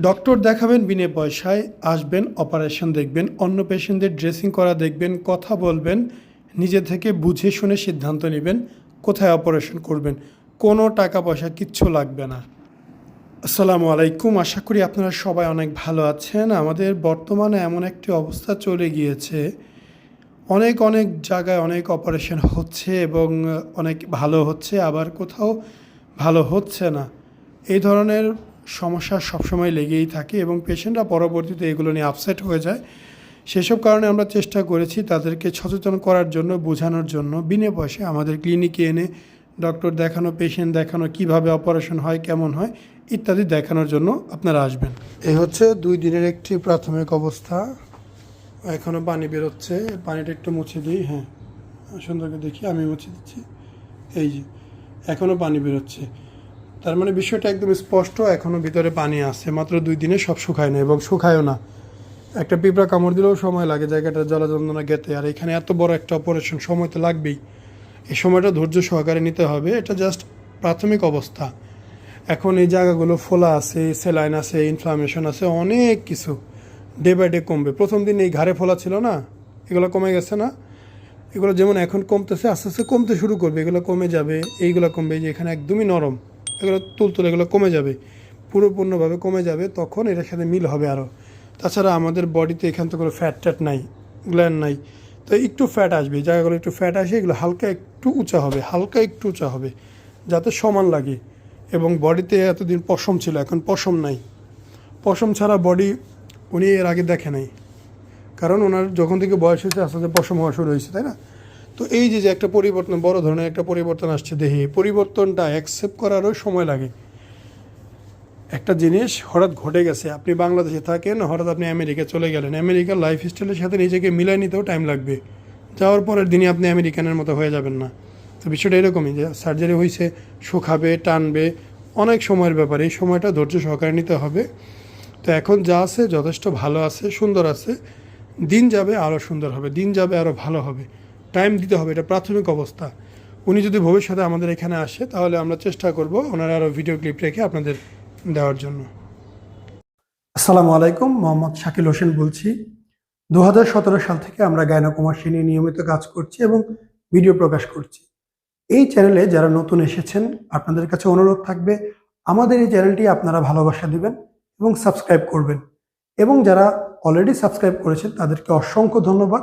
Doctor দেখাবেন বিনে পয়সায়, আসবেন অপারেশন দেখবেন, অন্য পেশেন্টদের ড্রেসিং করা দেখবেন, কথা বলবেন, নিজে থেকে বুঝে শুনে সিদ্ধান্ত নেবেন, কোথায় অপারেশন করবেন, কোনো টাকা পয়সা কিচ্ছু লাগবে না। আসসালামু আলাইকুম, আশা করি আপনারা সবাই অনেক ভালো আছেন। আমাদের বর্তমানে এমন একটি অবস্থা চলে গিয়েছে। অনেক অনেক জায়গায় অনেক অপারেশন হচ্ছে এবং অনেক ভালো হচ্ছে, আবার কোথাও ভালো হচ্ছে না। এই ধরনের সমস্যা সবসময় লেগেই থাকে এবং পেশেন্টরা পরবর্তীতে এগুলো নিয়ে আপসেট হয়ে যায়। সেসব কারণে আমরা চেষ্টা করেছি তাদেরকে সচেতন করার জন্য, বোঝানোর জন্য। বিনে পয়সায় আমাদের ক্লিনিকে এনে ডক্টর দেখানো পেশেন্ট দেখানো, কীভাবে অপারেশন হয়, কেমন হয়, ইত্যাদি দেখানোর জন্য আপনারা আসবেন। এই হচ্ছে দুই দিনের একটি প্রাথমিক অবস্থা। এখনও পানি বেরোচ্ছে। পানিটা একটু মুছে দিই হ্যাঁ। সুন্দরকে দেখি, আমি মুছে দিচ্ছি। এই যে এখনও পানি বেরোচ্ছে। তার মানে বিষয়টা একদম স্পষ্ট এখনও ভিতরে পানি আছে। মাত্র দুই দিনে সব শুকায় না এবং শুকায়ও না। একটা পিঁপড়া কামড় দিলেও সময় লাগে, জায়গাটা জ্বালা যন্ত্রণা গেতে আর এখানে এত বড় একটা অপারেশন সময় তো লাগবেই। এই সময়টা ধৈর্য সহকারে নিতে হবে, এটা জাস্ট প্রাথমিক অবস্থা। এখন এই জায়গাগুলো ফোলা আছে সেলাইন আছে ইনফ্লামেশন আছে, অনেক কিছু ডে বাই ডে কমবে। প্রথম দিন এই ঘাড়ে ফোলা ছিল না, এগুলো কমে গেছে না। এগুলো যেমন এখন কমতেছে, আস্তে আস্তে কমতে শুরু করবে, এগুলো কমে যাবে, এইগুলো কমবে যে এখানে একদমই নরম। এগুলো তুলতুল, এগুলো কমে যাবে, পুরোপূর্ণভাবে কমে যাবে, তখন এটার সাথে মিল হবে আরও তাছাড়া আমাদের বডিতে এখান থেকে কোনো ফ্যাট ট্যাট নাই গ্ল্যান্ড নাই, তো একটু ফ্যাট আসবে, জায়গাগুলো একটু ফ্যাট আসে, এগুলো হালকা একটু উঁচা হবে, হালকা একটু উঁচা হবে, যাতে সমান লাগে। এবং বডিতে এতদিন পশম ছিল, এখন পশম নাই। পশম ছাড়া বডি উনি এর আগে দেখে নাই। কারণ ওনার যখন থেকে বয়স হয়েছে, আস্তে আস্তে পশম হওয়া শুরু হয়েছে, তাই না? তো এই যে যে একটা পরিবর্তন, বড় ধরনের একটা পরিবর্তন আসছে দেহে পরিবর্তনটা অ্যাকসেপ্ট করারও সময় লাগে। একটা জিনিস হঠাৎ ঘটে গেছে, আপনি বাংলাদেশে থাকেন, হঠাৎ আপনি আমেরিকা চলে গেলেন। আমেরিকার লাইফ স্টাইলের সাথে নিজেকে মিলাই নিতেও টাইম লাগবে। যাওয়ার পরের দিনই আপনি আমেরিকানের মতো হয়ে যাবেন না। তো বিষয়টা এরকমই যে সার্জারি হয়েছে শুকাবে, টানবে, অনেক সময়ের ব্যাপার। এই সময়টা ধৈর্য সহকারে নিতে হবে। তো এখন যা আছে যথেষ্ট ভালো আছে, সুন্দর আছে। দিন যাবে আরও সুন্দর হবে, দিন যাবে আরও ভালো হবে। টাইম দিতে হবে, এটা প্রাথমিক অবস্থা। উনি যদি ভবিষ্যতে আমাদের এখানে আসে, তাহলে আমরা চেষ্টা করব ওনার আরও ভিডিও ক্লিপ রেখে আপনাদের দেওয়ার জন্য। আসসালামু আলাইকুম, মোহাম্মদ শাকিল হোসেন বলছি। দু হাজার সতেরো সাল থেকে আমরা গায়নাকুমাসী নিয়ে নিয়মিত কাজ করছি এবং ভিডিও প্রকাশ করছি। এই চ্যানেলে যারা নতুন এসেছেন, আপনাদের কাছে অনুরোধ থাকবে, আমাদের এই চ্যানেলটি আপনারা ভালোবাসা দিবেন এবং সাবস্ক্রাইব করবেন। এবং যারা অলরেডি সাবস্ক্রাইব করেছেন, তাদেরকে অসংখ্য ধন্যবাদ।